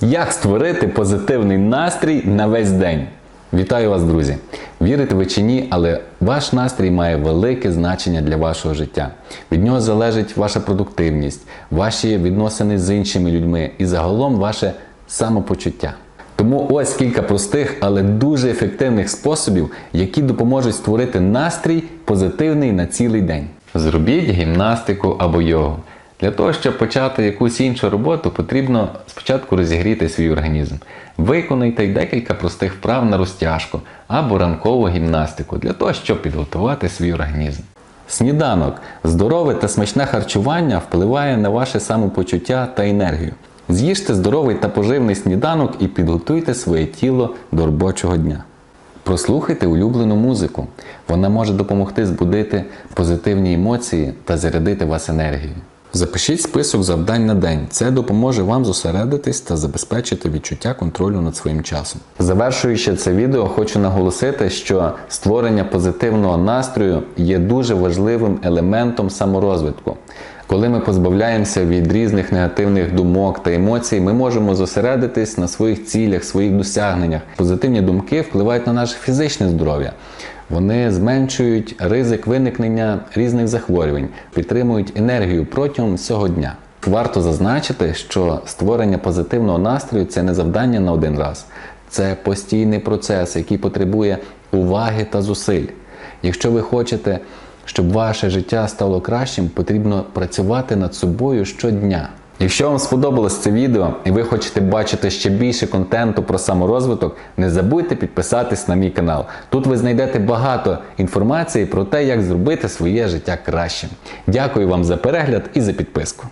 Як створити позитивний настрій на весь день? Вітаю вас, друзі! Вірите ви чи ні, але ваш настрій має велике значення для вашого життя. Від нього залежить ваша продуктивність, ваші відносини з іншими людьми і загалом ваше самопочуття. Тому ось кілька простих, але дуже ефективних способів, які допоможуть створити настрій позитивний на цілий день. Зробіть гімнастику або йогу. Для того, щоб почати якусь іншу роботу, потрібно спочатку розігріти свій організм. Виконайте декілька простих вправ на розтяжку або ранкову гімнастику для того, щоб підготувати свій організм. Сніданок здорове та смачне харчування впливає на ваше самопочуття та енергію. З'їжте здоровий та поживний сніданок і підготуйте своє тіло до робочого дня. Прослухайте улюблену музику. Вона може допомогти збудити позитивні емоції та зарядити вас енергією. Запишіть список завдань на день. Це допоможе вам зосередитись та забезпечити відчуття контролю над своїм часом. Завершуючи це відео, хочу наголосити, що створення позитивного настрою є дуже важливим елементом саморозвитку. Коли ми позбавляємося від різних негативних думок та емоцій, ми можемо зосередитись на своїх цілях, своїх досягненнях. Позитивні думки впливають на наше фізичне здоров'я. Вони зменшують ризик виникнення різних захворювань, підтримують енергію протягом всього дня. Варто зазначити, що створення позитивного настрою це не завдання на один раз, це постійний процес, який потребує уваги та зусиль. Якщо ви хочете, щоб ваше життя стало кращим, потрібно працювати над собою щодня. Якщо вам сподобалось це відео і ви хочете бачити ще більше контенту про саморозвиток, не забудьте підписатись на мій канал. Тут ви знайдете багато інформації про те, як зробити своє життя кращим. Дякую вам за перегляд і за підписку.